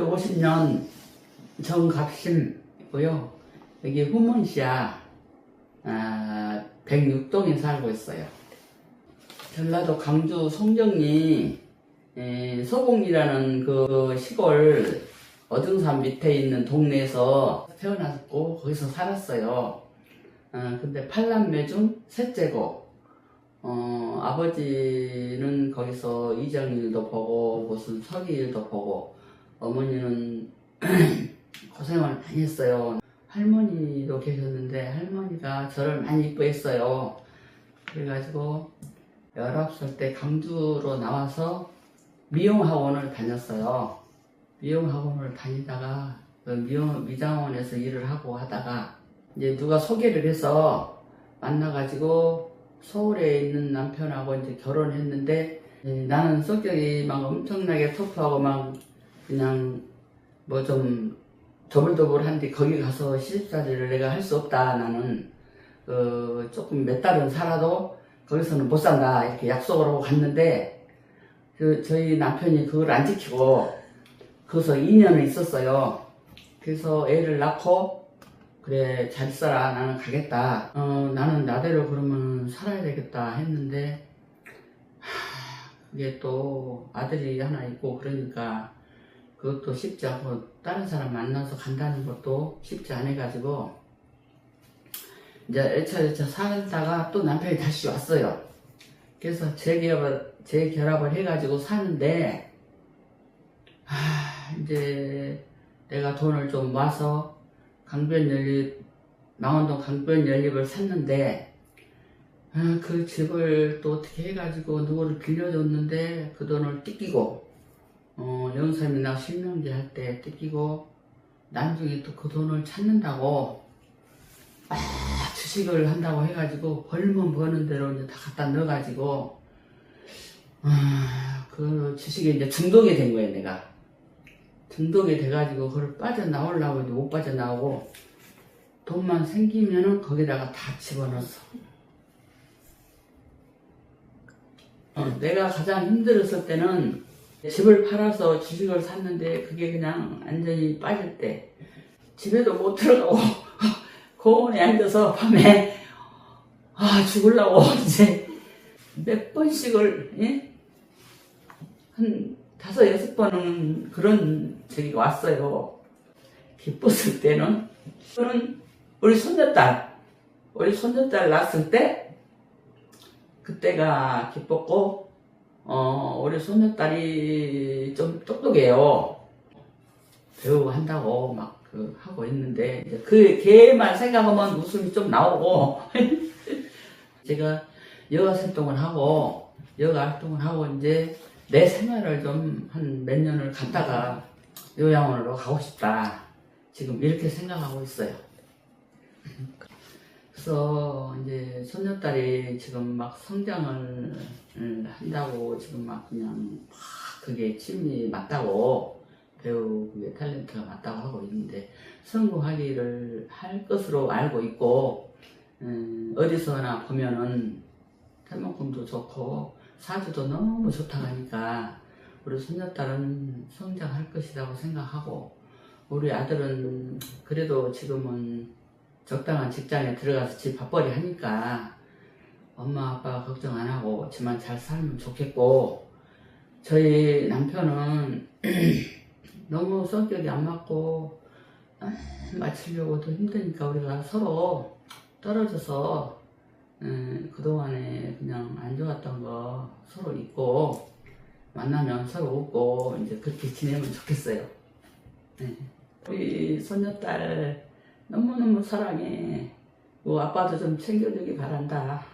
50년 정갑심이고요. 여기 후문시야 아, 106동에 살고 있어요. 전라도 강주 송정리 에, 서봉이라는 그 시골 어등산 밑에 있는 동네에서 태어났고 거기서 살았어요. 어, 근데 팔남매 중 셋째고 어, 아버지는 거기서 이정일도 보고 무슨 서기일도 보고 어머니는 고생을 많이 했어요. 할머니도 계셨는데 할머니가 저를 많이 이뻐했어요. 그래가지고 19살 때 강주로 나와서 미용학원을 다녔어요. 미용학원을 다니다가 그 미용, 미장원에서 일을 하고 하다가 이제 누가 소개를 해서 만나가지고 서울에 있는 남편하고 이제 결혼했는데 예, 나는 성격이 막 엄청나게 터프하고 막 그냥 뭐 좀 더블더블한데 거기 가서 시집살이를 내가 할 수 없다 나는 그 조금 몇 달은 살아도 거기서는 못 산다 이렇게 약속을 하고 갔는데 그 저희 남편이 그걸 안 지키고 거기서 2년을 있었어요. 그래서 애를 낳고 그래 잘 살아 나는 가겠다. 어 나는 나대로 그러면 살아야 되겠다 했는데 하, 그게 또 아들이 하나 있고 그러니까 그것도 쉽지 않고 다른 사람 만나서 간다는 것도 쉽지 않아 가지고 이제 애차애차 살다가 또 남편이 다시 왔어요. 그래서 재결합을, 재결합을 해가지고 사는데, 아, 이제 내가 돈을 좀 모아서 강변 연립, 망원동 강변 연립을 샀는데, 아, 그 집을 또 어떻게 해가지고 누구를 빌려줬는데 그 돈을 뜯기고, 어, 영삼이나 실명제 할 때 뜯기고, 나중에 또 그 돈을 찾는다고, 아, 주식을 한다고 해가지고 벌면 버는 대로 이제 다 갖다 넣어가지고 아, 그 주식에 이제 중독이 된 거예요 내가. 중독이 돼가지고 그걸 빠져나오려고 이제 못 빠져나오고 돈만 생기면은 거기다가 다 집어넣었어. 어, 내가 가장 힘들었을 때는 집을 팔아서 주식을 샀는데 그게 그냥 완전히 빠질 때 집에도 못 들어가고 공원에 앉아서 밤에 아 죽을라고 이제 몇 번씩을 예? 한 다섯 여섯 번은 그런 적이 왔어요. 기뻤을 때는 저는 우리 손녀딸 우리 손녀딸 낳았을 때 그때가 기뻤고 어 우리 손녀딸이 좀 똑똑해요. 배우 한다고 막 그 하고 있는데 그 걔만 생각하면 웃음이 좀 나오고 제가 여가 활동을 하고 여가 활동을 하고 이제 내 생활을 좀 한 몇 년을 갔다가 요양원으로 가고 싶다 지금 이렇게 생각하고 있어요. 그래서 이제 손녀딸이 지금 막 성장을 한다고 지금 막 그냥 막 그게 취미 맞다고 배우 그게 탤런트가 맞다고 하고 있는데 성공하기를 할 것으로 알고 있고 음, 어디서나 보면은 탈모금도 좋고 사주도 너무 좋다고 하니까 우리 손녀딸은 성장할 것이라고 생각하고 우리 아들은 그래도 지금은 적당한 직장에 들어가서 집 밥벌이 하니까 엄마 아빠 걱정 안 하고 지만 잘 살면 좋겠고 저희 남편은 너무 성격이 안 맞고 아, 맞추려고도 힘드니까 우리가 서로 떨어져서 음, 그동안에 그냥 안 좋았던 거 서로 잊고 만나면 서로 웃고 이제 그렇게 지내면 좋겠어요. 네. 우리 손녀딸 너무너무 사랑해. 뭐 아빠도 좀 챙겨주기 바란다.